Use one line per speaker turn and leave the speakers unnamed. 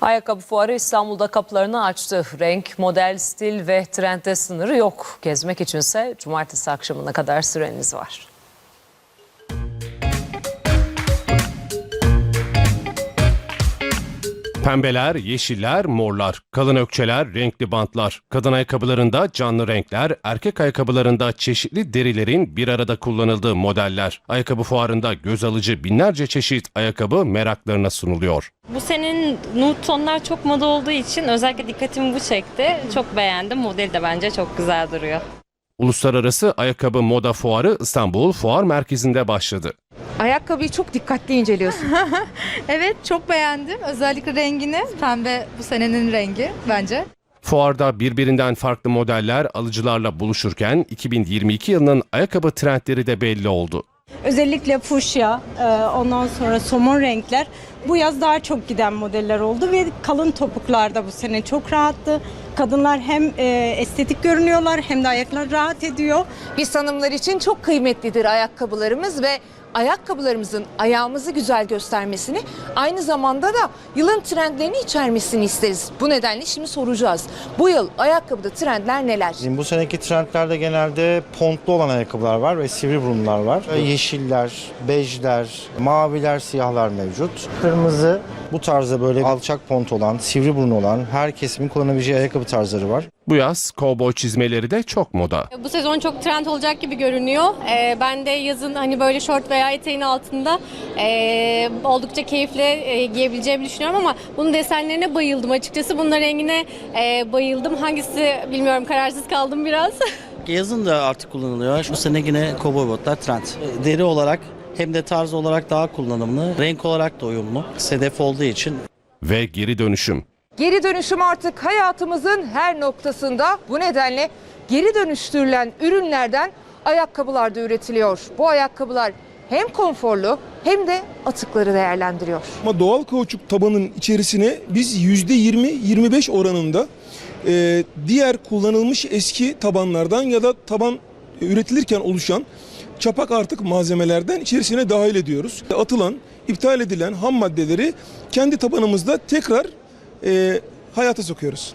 Ayakkabı fuarı İstanbul'da kapılarını açtı. Renk, model, stil ve trendde sınırı yok. Gezmek içinse cumartesi akşamına kadar süreniz var.
Pembeler, yeşiller, morlar, kalın ökçeler, renkli bantlar, kadın ayakkabılarında canlı renkler, erkek ayakkabılarında çeşitli derilerin bir arada kullanıldığı modeller. Ayakkabı fuarında göz alıcı binlerce çeşit ayakkabı meraklarına sunuluyor.
Bu senin nude tonlar çok moda olduğu için özellikle dikkatimi bu çekti. Çok beğendim. Modeli de bence çok güzel duruyor.
Uluslararası Ayakkabı Moda Fuarı İstanbul Fuar Merkezi'nde başladı.
Ayakkabıyı çok dikkatli inceliyorsun.
Evet çok beğendim. Özellikle rengini. Pembe bu senenin rengi bence.
Fuarda birbirinden farklı modeller alıcılarla buluşurken 2022 yılının ayakkabı trendleri de belli oldu.
Özellikle fuşya, e, ondan sonra somon renkler bu yaz daha çok giden modeller oldu ve kalın topuklarda bu sene çok rahattı. Kadınlar hem e, estetik görünüyorlar hem de ayaklar rahat ediyor.
Biz hanımlar için çok kıymetlidir ayakkabılarımız ve ayakkabılarımızın ayağımızı güzel göstermesini aynı zamanda da yılın trendlerini içermesini isteriz. Bu nedenle şimdi soracağız. Bu yıl ayakkabıda trendler neler?
Bizim bu seneki trendlerde genelde pontlu olan ayakkabılar var ve sivri burunlar var. Yeşiller, bejler, maviler, siyahlar mevcut. Kırmızı bu tarzda böyle alçak pont olan, sivri burun olan her kesimin kullanabileceği ayakkabı tarzları var.
Bu yaz kovboy çizmeleri de çok moda.
Bu sezon çok trend olacak gibi görünüyor. Ee, ben de yazın hani böyle şort veya eteğin altında ee, oldukça keyifle ee, giyebileceğimi düşünüyorum ama bunun desenlerine bayıldım açıkçası. Bunun rengine ee, bayıldım. Hangisi bilmiyorum kararsız kaldım biraz.
Yazın da artık kullanılıyor. Bu sene yine cowboy botlar trend. Deri olarak hem de tarz olarak daha kullanımlı. Renk olarak da uyumlu. Sedef olduğu için
Ve geri dönüşüm.
Geri dönüşüm artık hayatımızın her noktasında. Bu nedenle geri dönüştürülen ürünlerden ayakkabılar da üretiliyor. Bu ayakkabılar hem konforlu hem de atıkları değerlendiriyor.
Ama doğal kauçuk tabanın içerisine biz %20-25 oranında e, diğer kullanılmış eski tabanlardan ya da taban üretilirken oluşan çapak artık malzemelerden içerisine dahil ediyoruz. Atılan, iptal edilen ham maddeleri kendi tabanımızda tekrar e, hayata sokuyoruz.